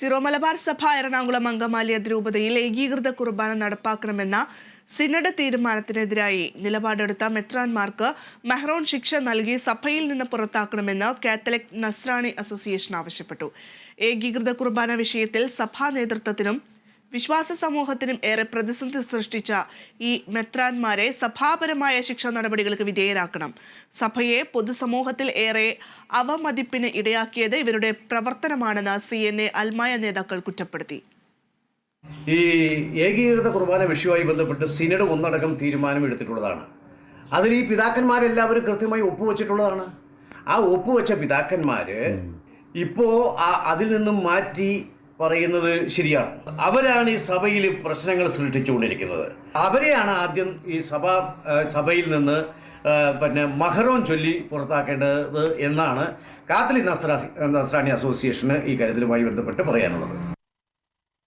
Syro Malabar സഭ എറണാകുളം അങ്കമാലി അതിരൂപതയിൽ ഏകീകൃത കുർബാന നടപ്പാക്കണമെന്ന synod തീരുമാനത്തിനെതിരായി നിലപാടെടുത്ത മെത്രാൻമാർക്ക് മെഹ്റോൺ ശിക്ഷ നൽകി സഭയിൽ നിന്ന് പുറത്താക്കണമെന്ന് കാത്തലിക് നസ്രാണി അസോസിയേഷൻ ആവശ്യപ്പെട്ടു. ഏകീകൃത കുർബാന വിഷയത്തിൽ സഭാ നേതൃത്വത്തിനും വിശ്വാസ സമൂഹത്തിനും ഏറെ പ്രതിസന്ധി സൃഷ്ടിച്ച ഈ മെത്രാന്മാരെ സഭാപരമായ ശിക്ഷാ നടപടികൾക്ക് വിധേയരാക്കണം. സഭയെ പൊതുസമൂഹത്തിൽ ഏറെ അവമതിപ്പിന് ഇടയാക്കിയത് ഇവരുടെ പ്രവർത്തനമാണെന്ന് സി എൻ എ അൽമായ നേതാക്കൾ കുറ്റപ്പെടുത്തി. ഈ ഏകീകൃത കുർബാന വിഷയവുമായി ബന്ധപ്പെട്ട് സിനഡ് ഒന്നടക്കം തീരുമാനം എടുത്തിട്ടുള്ളതാണ്. അതിൽ ഈ പിതാക്കന്മാരെല്ലാവരും കൃത്യമായി ഒപ്പുവെച്ചിട്ടുള്ളതാണ്. ആ ഒപ്പുവെച്ച പിതാക്കന്മാര് ഇപ്പോ ആ അതിൽ നിന്നും മാറ്റി പറയുന്നത് ശരിയാണ്. അവരാണ് ഈ സഭയിൽ പ്രശ്നങ്ങൾ സൃഷ്ടിച്ചുകൊണ്ടിരിക്കുന്നത്. അവരെയാണ് ആദ്യം ഈ സഭ സഭയിൽ നിന്ന് പിന്നെ മഹറോൻ ചൊല്ലി പുറത്താക്കേണ്ടത് എന്നാണ് കാത്തലിക് നസ്രാസി നസ്രാണി അസോസിയേഷന് ഈ കാര്യത്തിലുമായി ബന്ധപ്പെട്ട് പറയാനുള്ളത്.